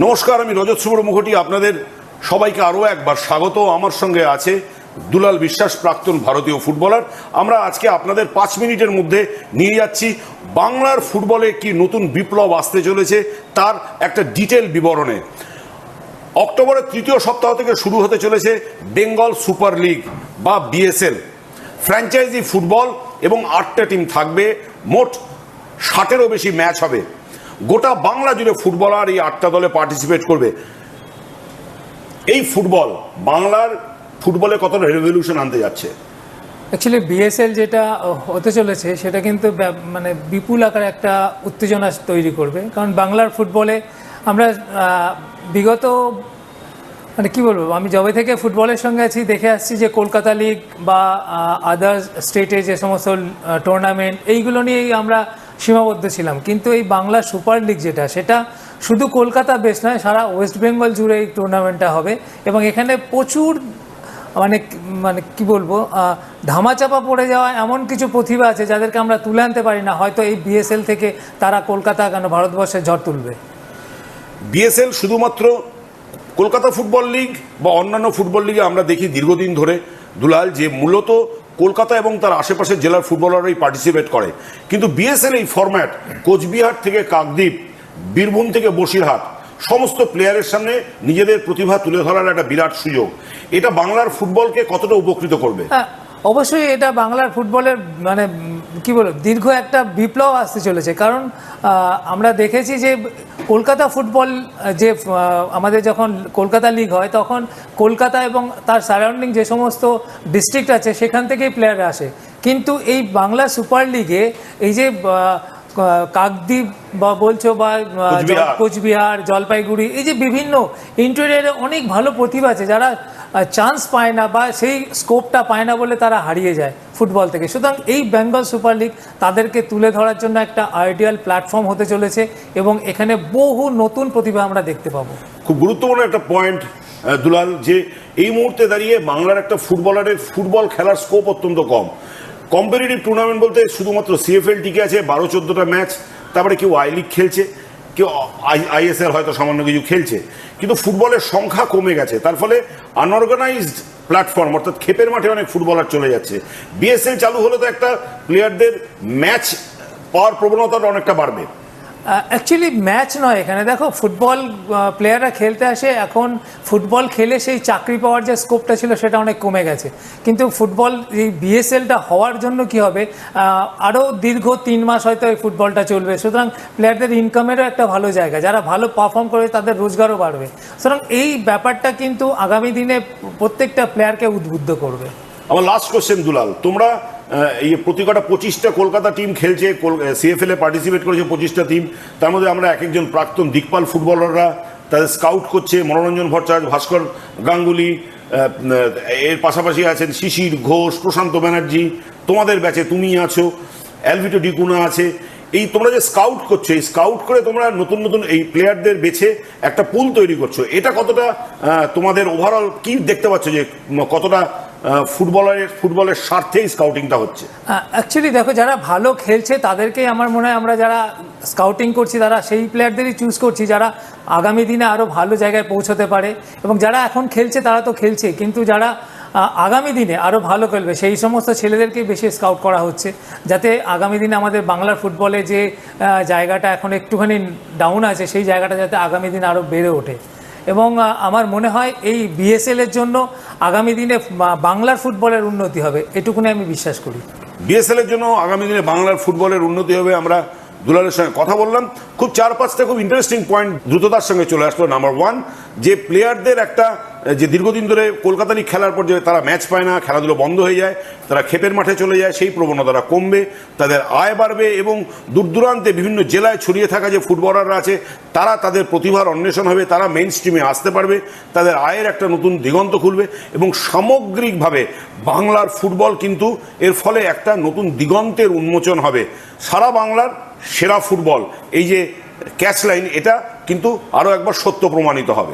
নমস্কার, আমি রজত সুব্র মুখোটি আপনাদের সবাইকে আরও একবার স্বাগত। আমার সঙ্গে আছে দুলাল বিশ্বাস, প্রাক্তন ভারতীয় ফুটবলার। আমরা আজকে আপনাদের পাঁচ মিনিটের মধ্যে নিয়ে যাচ্ছি বাংলার ফুটবলে কি নতুন বিপ্লব আসতে চলেছে তার একটা ডিটেল বিবরণে। অক্টোবরের তৃতীয় সপ্তাহ থেকে শুরু হতে চলেছে বেঙ্গল সুপার লিগ বা বিএসএল। ফ্র্যাঞ্চাইজি ফুটবল এবং আটটা টিম থাকবে। মোট ষাটেরও বেশি ম্যাচ হবে। গোটা বাংলা জুড়ে ফুটবলার এই আটটা দলে পার্টিসিপেট করবে। এই ফুটবল, বাংলার ফুটবলে কতটা রেভলিউশন আনতে যাচ্ছে? অ্যাকচুয়ালি বিএসএল যেটা হতে চলেছে, সেটা কিন্তু মানে বিপুল আকারে একটা উত্তেজনা তৈরি করবে। কারণ বাংলার ফুটবলে আমরা বিগত মানে কি বলব, আমি যবে থেকে ফুটবলের সঙ্গে আছি, দেখে আসছি যে কলকাতা লিগ বা আদার্স স্টেটে যে সমস্ত টুর্নামেন্ট এইগুলো নিয়েই আমরা সীমাবদ্ধ ছিলাম। কিন্তু এই বাংলা সুপার লিগ যেটা, সেটা শুধু কলকাতা বেশ নয়, সারা ওয়েস্ট বেঙ্গল জুড়ে এই টুর্নামেন্টটা হবে। এবং এখানে প্রচুর মানে মানে কি বলব ধামাচাপা পড়ে যাওয়া এমন কিছু প্রতিভা আছে যাদেরকে আমরা তুলে আনতে পারি না। হয়তো এই বিএসএল থেকে তারা কলকাতা কেন ভারতবর্ষে ঝড় তুলবে? বিএসএল শুধুমাত্র কলকাতা ফুটবল লিগ বা অন্যান্য ফুটবল লিগে আমরা দেখি দীর্ঘদিন ধরে। দুলাল, যে মূলত কলকাতা এবং তার আশেপাশের জেলার ফুটবলাররাই পার্টিসিপেট করে। কিন্তু বিএসএল এই ফরম্যাট কোচবিহার থেকে কাকদ্বীপ, বীরভূম থেকে বসিরহাট, সমস্ত প্লেয়ারের সামনে নিজেদের প্রতিভা তুলে ধরার একটা বিরাট সুযোগ। এটা বাংলার ফুটবলকে কতটা উপকৃত করবে? হ্যাঁ অবশ্যই এটা বাংলার ফুটবলের মানে কি বলব, দীর্ঘ একটা বিপ্লব আসতে চলেছে। কারণ আমরা দেখেছি যে কলকাতা ফুটবল যে আমাদের যখন কলকাতা লিগ হয় তখন কলকাতা এবং তার সারাউন্ডিং যে সমস্ত ডিস্ট্রিক্ট আছে সেখান থেকেই প্লেয়ার আসে কিন্তু এই বাংলা সুপার লিগে এই যে কাকদ্বীপ বা বলছো বা কোচবিহার। কোচবিহার জলপাইগুড়ি এই যে বিভিন্ন ইন্টেরিয়ারে অনেক ভালো প্রতিভা আছে যারা চান্স পায় না বা সেই স্কোপটা পায় না বলে তারা হারিয়ে যায় ফুটবল থেকে। সুতরাং এই বেঙ্গল সুপার লিগ তাদেরকে তুলে ধরার জন্য একটা আইডিয়াল প্ল্যাটফর্ম হতে চলেছে এবং এখানে বহু নতুন প্রতিভা আমরা দেখতে পাবো। খুব গুরুত্বপূর্ণ একটা পয়েন্ট দুলাল, যে এই মুহূর্তে দাঁড়িয়ে বাংলার একটা ফুটবলারের ফুটবল খেলার স্কোপ অত্যন্ত কম। কম্পিটিটিভ টুর্নামেন্ট বলতে শুধুমাত্র সিএফএল টিকে আছে, বারো চোদ্দোটা ম্যাচ তারপরে কেউ আই লিগ খেলছে। কেউ আইএসএল হয়তো সামান্য কিছু খেলছে, কিন্তু ফুটবলের সংখ্যা কমে গেছে। তার ফলে আনঅর্গানাইজড প্ল্যাটফর্ম অর্থাৎ খেপের মাঠে অনেক ফুটবলার চলে যাচ্ছে। বিএসএল চালু হলে তো একটা প্লেয়ারদের ম্যাচ পাওয়ার প্রবণতাটা অনেকটা বাড়বে। অ্যাকচুয়ালি ম্যাচ নয় এখানে। দেখো ফুটবল প্লেয়াররা খেলতে আসে, এখন ফুটবল খেলে সেই চাকরি পাওয়ার যে স্কোপটা ছিল, সেটা অনেক কমে গেছে। কিন্তু ফুটবল এই বিএসএলটা হওয়ার জন্য কি হবে? আরও দীর্ঘ তিন মাস হয়তো এই ফুটবলটা চলবে। সুতরাং প্লেয়ারদের ইনকামেরও একটা ভালো জায়গা। যারা ভালো পারফর্ম করে, তাদের রোজগারও বাড়বে। সুতরাং এই ব্যাপারটা কিন্তু আগামী দিনে প্রত্যেকটা প্লেয়ারকে উদ্বুদ্ধ করবে। আমার লাস্ট কোশ্চেন দুলাল। তোমরা এই প্রতি কটা পঁচিশটা কলকাতা টিম খেলছে সিএফএল পার্টিসিপেট করেছে পঁচিশটা টিম তার মধ্যে আমরা এক একজন প্রাক্তন দিকপাল ফুটবলাররা, তাদের স্কাউট করছে মনোরঞ্জন ভট্টাচার্য, ভাস্কর গাঙ্গুলি এর পাশাপাশি আছেন শিশির ঘোষ, প্রশান্ত ব্যানার্জি। তোমাদের ব্যাচে তুমি আছো অ্যালভিটো ডিকুনা আছে। এই তোমরা যে স্কাউট করছ, এই স্কাউট করে তোমরা নতুন নতুন এই প্লেয়ারদের বেছে একটা পুল তৈরি করছ। এটা কতটা তোমাদের ওভারঅল কি দেখতে পাচ্ছ যে, কতটা ফুটবলের ফুটবলের স্বার্থেই স্কাউটিংটা হচ্ছে। অ্যাকচুয়ালি দেখো, যারা ভালো খেলছে, তাদেরকেই আমার মনে হয় আমরা যারা স্কাউটিং করছি, তারা সেই প্লেয়ারদেরই চুজ করছি যারা আগামী দিনে আরও ভালো জায়গায় পৌঁছতে পারে। এবং যারা এখন খেলছে, তারা তো খেলছে, কিন্তু যারা আগামী দিনে আরও ভালো খেলবে, সেই সমস্ত ছেলেদেরকেই বেশি স্কাউট করা হচ্ছে। যাতে আগামী দিনে আমাদের বাংলার ফুটবলে যে জায়গাটা এখন একটুখানি ডাউন আছে, সেই জায়গাটা যাতে আগামী দিনে আরও বেড়ে ওঠে। এবং আমার মনে হয় এই বিএসএলের জন্য আগামী দিনে বাংলার ফুটবলের উন্নতি হবে, এটুকুনি আমি বিশ্বাস করি। বিএসএল এর জন্য আগামী দিনে বাংলার ফুটবলের উন্নতি হবে, আমরা দুলালের সঙ্গে কথা বললাম। খুব চার পাঁচটা খুব ইন্টারেস্টিং পয়েন্ট দ্রুততার সঙ্গে চলে আসলো নাম্বার ওয়ান যে প্লেয়ারদের একটা যে দীর্ঘদিন ধরে কলকাতা লিগ খেলার পর যে তারা ম্যাচ পায় না, খেলাধুলো বন্ধ হয়ে যায়, তারা ক্ষেপের মাঠে চলে যায়, সেই প্রবণতাটা কমবে, তাদের আয় বাড়বে এবং দূর দূরান্তে বিভিন্ন জেলায় ছড়িয়ে থাকা যে ফুটবলাররা আছে, তারা তাদের প্রতিভার অন্বেষণ হবে, তারা মেইন স্ট্রিমে আসতে পারবে, তাদের আয়ের একটা নতুন দিগন্ত খুলবে এবং সামগ্রিকভাবে বাংলার ফুটবল কিন্তু এর ফলে একটা নতুন দিগন্তের উন্মোচন হবে। সারা বাংলার সেরা ফুটবল এই যে ক্যাচ লাইন এটা কিন্তু আরও একবার সত্য প্রমাণিত হবে।